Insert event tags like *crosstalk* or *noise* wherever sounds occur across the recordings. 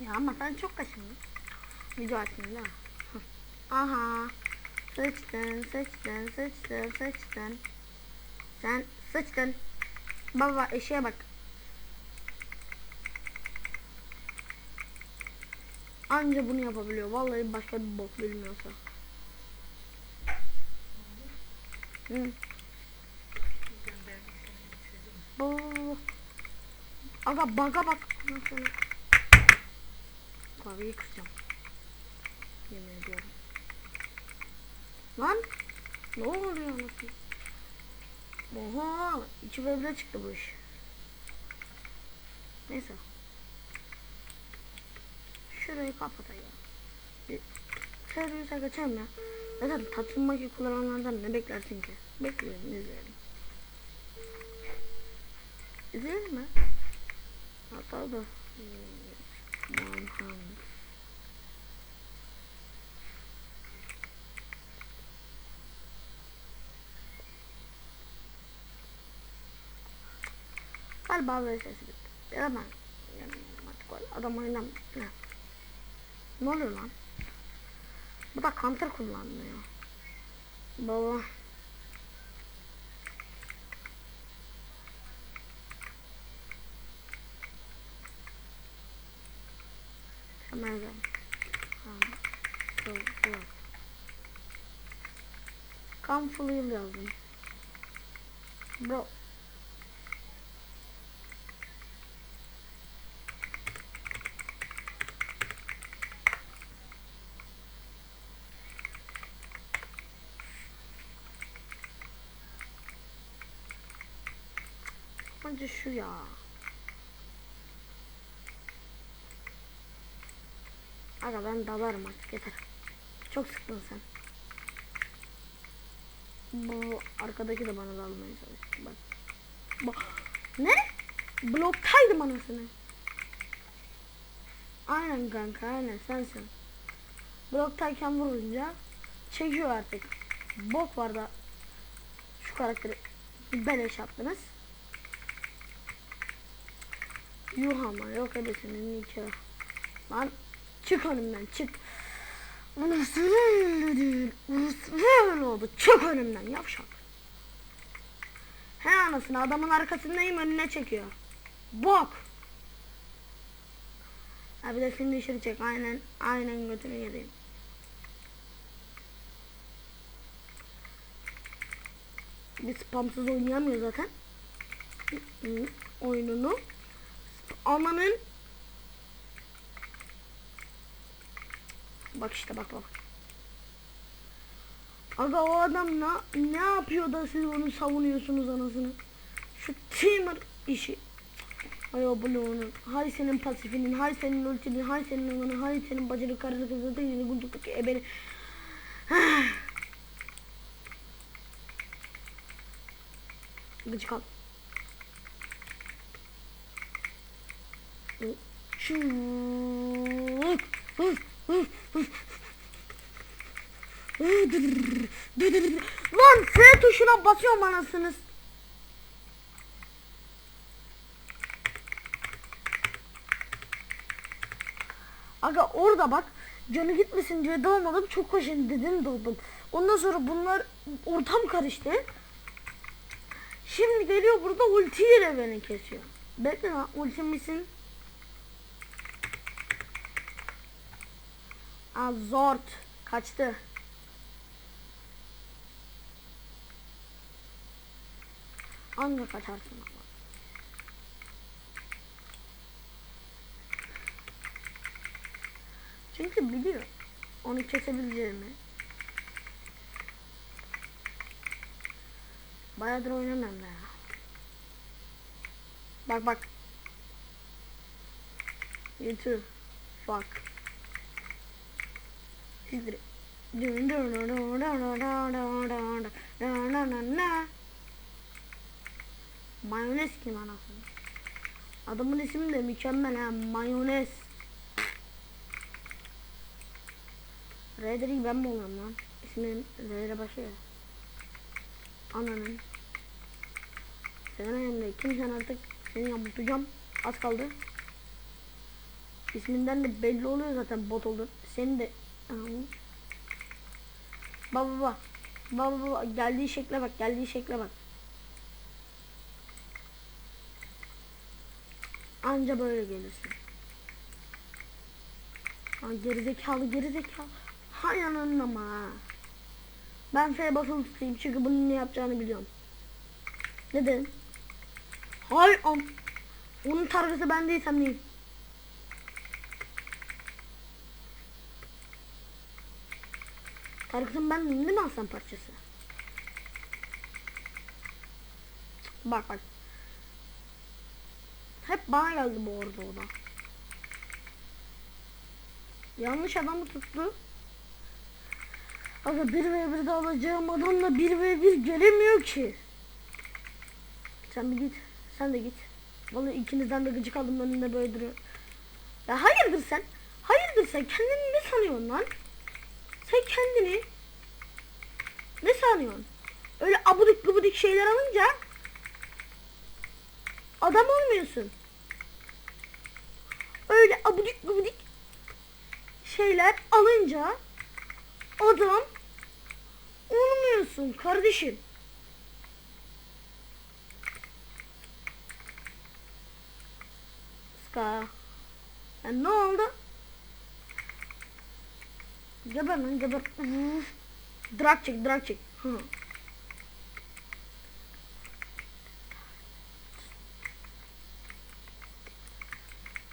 Ya ama sen çok kaşındın. Video açtın değil. Aha. Sıçtın, sıçtın, sıçtın, sıçtın. Sen sıçtın. Baba eşeğe bak. Anca bunu yapabiliyor. Vallahi başka bir bok bilmiyorsa. Hı. Aga baga bak. Nasıl? Klavyeyi kısacağım. Yemin ediyorum. Lan. Ne oluyor nasıl? Oha. İki bölümde çıktı bu iş. Neyse. Şurayı kapatayım. Bir servise geçelim ya. Zaten tatılmaki kullananlardan ne beklersin ki? Bekleyelim izleyelim. İzleyelim mi? Hatta da Manhunt. Galiba böyle sesi. Ya da ben. Adam oynam. Ne? Ne oluyor lan? Bu da counter kullanmıyor. Baba. Merve. Tamam. Yok. Kamfuluyum yazdım. Bro. Bence şu ya. Aga ben dalarım artık yeter. Çok sıktın sen. Bu arkadaki de bana dalmaya çalıştı. Bak. Bak. Ne? Bloktaydım anasını. Aynen kanka aynen sensin. Bloktayken vurunca çekiyor artık. Bok var da şu karakteri beleş yaptınız. Yuh ama yok edesinin nikahı. Lan çık önümden çık. Orası öyle değil. Orası oldu. Çık önümden yavşak. He anasını adamın arkasındayım önüne çekiyor. Bok. Ha bir de şimdi dışarı çek. Aynen aynen götünü yedeyim. Bir spamsız oynayamıyor zaten. Oyununu. Amanın Bak işte bak bak. Aga o adam ne, ne yapıyor da siz onu savunuyorsunuz anasını. Şu Timur işi. Hay o bloğunun. Hay senin pasifinin, hay senin ultinin, hay senin olanı, hay senin bacını karını kızı değil, gundukdaki ebeni. *sighs* Gıcık al. Şu Lan F tuşuna basıyorum anasınız. Aga orada bak canı gitmesin diye dalmadım çok hoşum dedim daldım. Ondan sonra bunlar ortam karıştı. Şimdi geliyor burada ultiyle beni kesiyor. Bekle lan ultimisin. Aa, zort kaçtı. Anca kaçarsın ama. Çünkü biliyor onu kesebileceğimi. Bayağıdır oynamıyorum da ya. Bak bak. YouTube. Fuck. Mayonez kim anasını? Adamın ismi de mükemmel ha. Mayonez. Raider'i ben mi oluyorum lan? İsmim Raider'e başlıyor. Ananın. Sen önemli. Kimsen artık seni yamutacağım. Az kaldı. İsminden de belli oluyor zaten bot olur. Senin de. Baba baba. Baba baba geldiği şekle bak geldiği şekle bak. Anca böyle gelirsin. Ha gerizekalı gerizekalı. Hay ananın ha. Ben F basılı tutayım çünkü bunun ne yapacağını biliyorum. Neden? Hay am. Onun targısı ben değilsem neyim? Targıtım ben değil mi aslan parçası? Bak bak. Hep bana geldi bu arada o da. Yanlış adamı tuttu. Aga 1v1'de alacağım adamla 1v1 gelemiyor ki. Sen bir git. Sen de git. Vallahi ikinizden de gıcık aldım önünde böyle duruyor. Ya hayırdır sen? Hayırdır sen? Kendini ne sanıyorsun lan? Sen kendini ne sanıyorsun? Öyle abudik gubudik şeyler alınca adam olmuyorsun. Öyle abudik gubudik şeyler alınca adam olmuyorsun kardeşim. Ska. Ya ne oldu? Geber lan geber. Drag çek drag çek. Hı.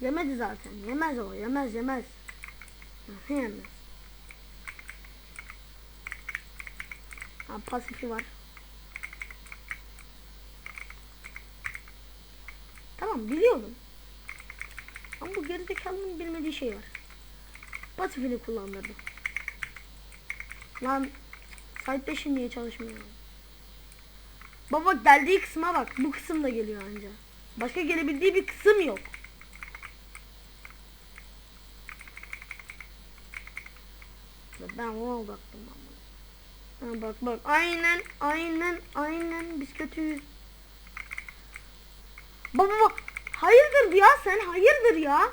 Yemedi zaten. Yemez o. Yemez yemez. Nasıl yemez? Ha pasifi var. Tamam biliyorum. Ama bu gerizekalının bilmediği şey var. Pasifini kullandırdı. Lan site 5'in niye çalışmıyor? Baba geldiği kısma bak. Bu kısım da geliyor anca. Başka gelebildiği bir kısım yok. Ben ona odaktım ama. Ha, bak bak aynen aynen aynen biz kötüyüz. Baba bak hayırdır ya sen hayırdır ya.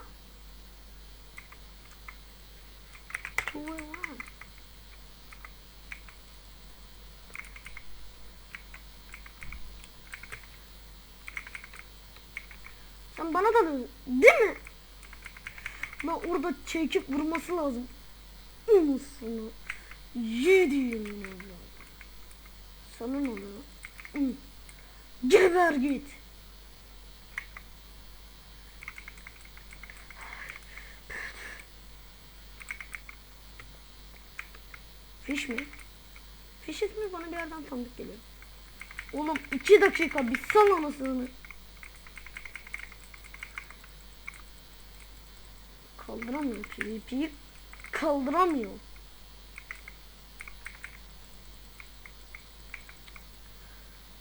Ulan. Sen bana da dedin, değil mi? Lan orada çekip vurması lazım. Anasını yediğim. Sana ne oluyor? Geber git. Fiş mi? Fiş ismi bana bir yerden tanıdık geliyor. Oğlum iki dakika bir sal anasını. Kaldıramıyor PvP'yi. Kaldıramıyor.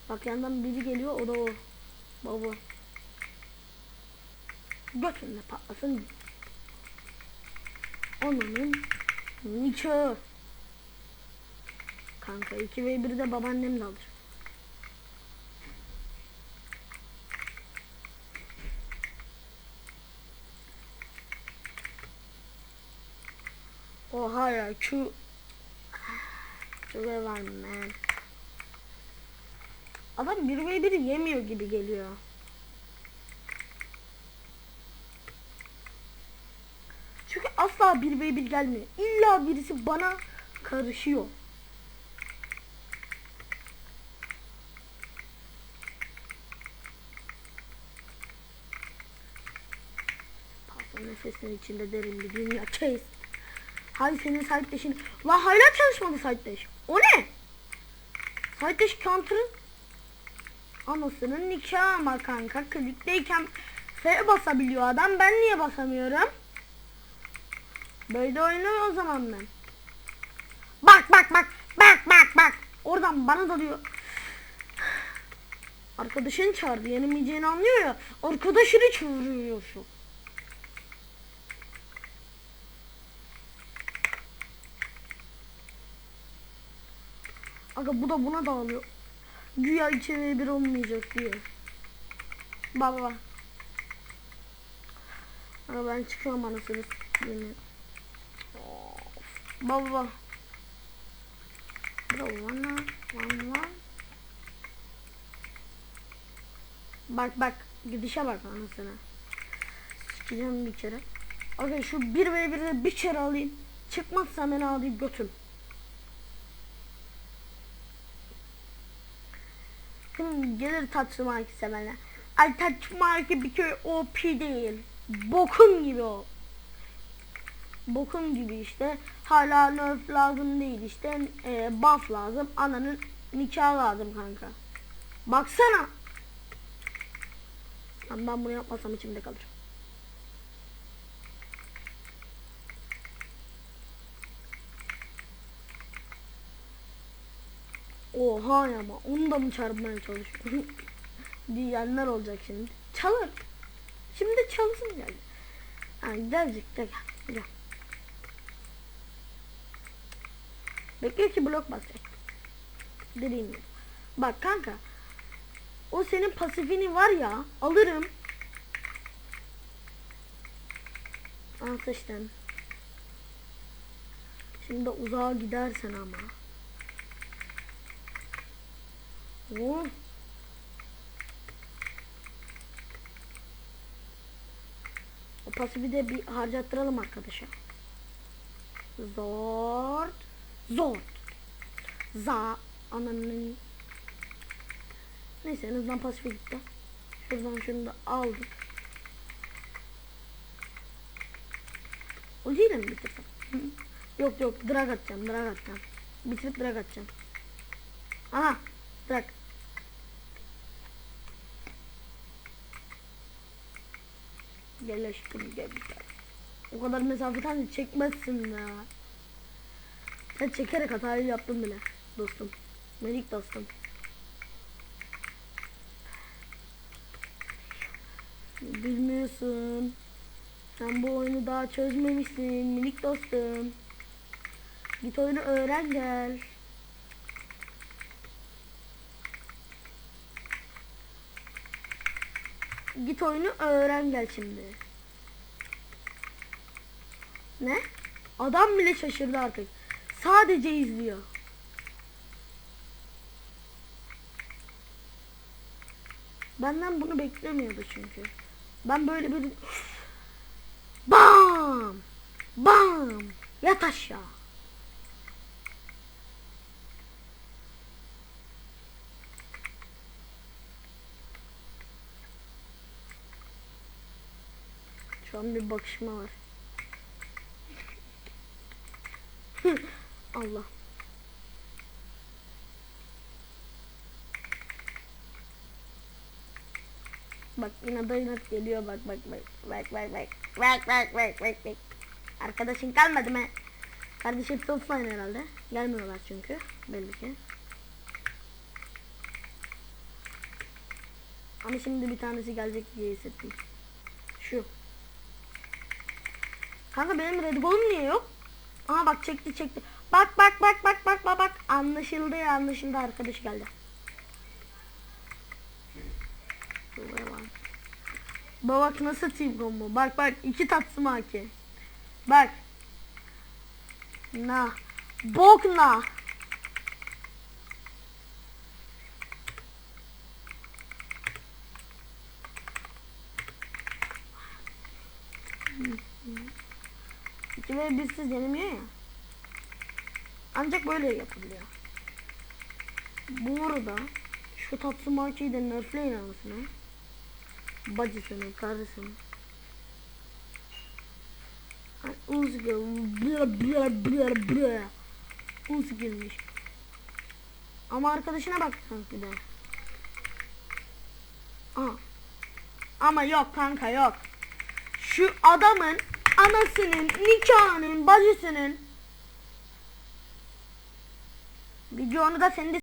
Bak yandan biri geliyor o da o. Baba. Götünde patlasın. Ananın nikahı. Kanka 2 ve 1'i de babaannem de alır. Oha ya şu Şuraya var man? Adam 1 ve 1'i yemiyor gibi geliyor. Çünkü asla 1 ve 1 gelmiyor. İlla birisi bana karışıyor. Pardon nefesin içinde derin bir dünya kes. Hay senin site'deşin. La hala çalışmadı site'deş. O ne? Site'deş counter'ın anasının nikahı ama kanka. Klikteyken F basabiliyor adam. Ben niye basamıyorum? Böyle oynuyor o zaman ben. Bak bak bak. Bak bak bak. Oradan bana dalıyor. Arkadaşını çağırdı. Yenemeyeceğini anlıyor ya. Arkadaşını çağırıyor şu. Aga bu da buna dağılıyor. Güya içeriye bir olmayacak diye. Baba. Ama ben çıkıyorum anasını. Baba. Bro vana vana. Bak bak gidişe bak anasını. Sikeceğim bir kere. Aga şu 1 ve 1'de bir kere alayım. Çıkmazsa beni alayım götüm. Şimdi gelir tatlı marki sevenler. Ay tatlı marki bir köy OP değil. Bokum gibi o. Bokum gibi işte. Hala nerf lazım değil işte. E, buff lazım. Ananın nikahı lazım kanka. Baksana. Ben bunu yapmasam içimde kalır. Oha ama onu da mı çarpmaya çalışıyor? *laughs* Diyenler olacak şimdi. Çalır. Şimdi çalsın geldi. Ha, gelecek de gel. Gel. Bekliyor ki blok basacak. Dediğim gibi. Bak kanka. O senin pasifini var ya alırım. Al seçtim. Şimdi uzağa gidersen ama. Oh. O pasifi de bir harcattıralım arkadaşa. Zor. Zor. Za. Ananın. Neyse en azından pasifi gitti. Şuradan şunu da aldık. Ultiyle mi bitirsem? Yok yok drag atacağım drag atacağım. Bitirip drag atacağım. Aha drag. Gel aşkım gel. O kadar mesafeden de çekmezsin ya. Sen çekerek hatayı yaptın bile dostum. Melik dostum. Bilmiyorsun. Sen bu oyunu daha çözmemişsin minik dostum. Git oyunu öğren gel. Git oyunu öğren gel şimdi. Ne? Adam bile şaşırdı artık. Sadece izliyor. Benden bunu beklemiyordu çünkü. Ben böyle bir bam bam yat aşağı. Şu an bir bakışma var. *laughs* Allah. Bak yine dayanat geliyor bak bak bak bak bak bak bak bak bak bak Arkadaşın kalmadı mı? Kardeşim offline herhalde. Gelmiyorlar çünkü belli ki. Ama şimdi bir tanesi gelecek diye hissettim. Şu. Kanka benim red golüm niye yok? Aha bak çekti çekti. Bak bak bak bak bak bak bak. Anlaşıldı anlaşıldı arkadaş geldi. Buraya bak. Nasıl team combo. Bak bak iki tatsumaki. Bak. Na. Bok na. İki ve birsiz yenemiyor ya. Ancak böyle yapılıyor. Bu arada şu Tatsumaki'yi de nerfleyin anasını. Bacısını, karısını. Bla. Uzgılmış. Ama arkadaşına bak kanka de. Aa. Ama yok kanka yok. Şu adamın anasının, nikahının, bacısının. Videonu da senin de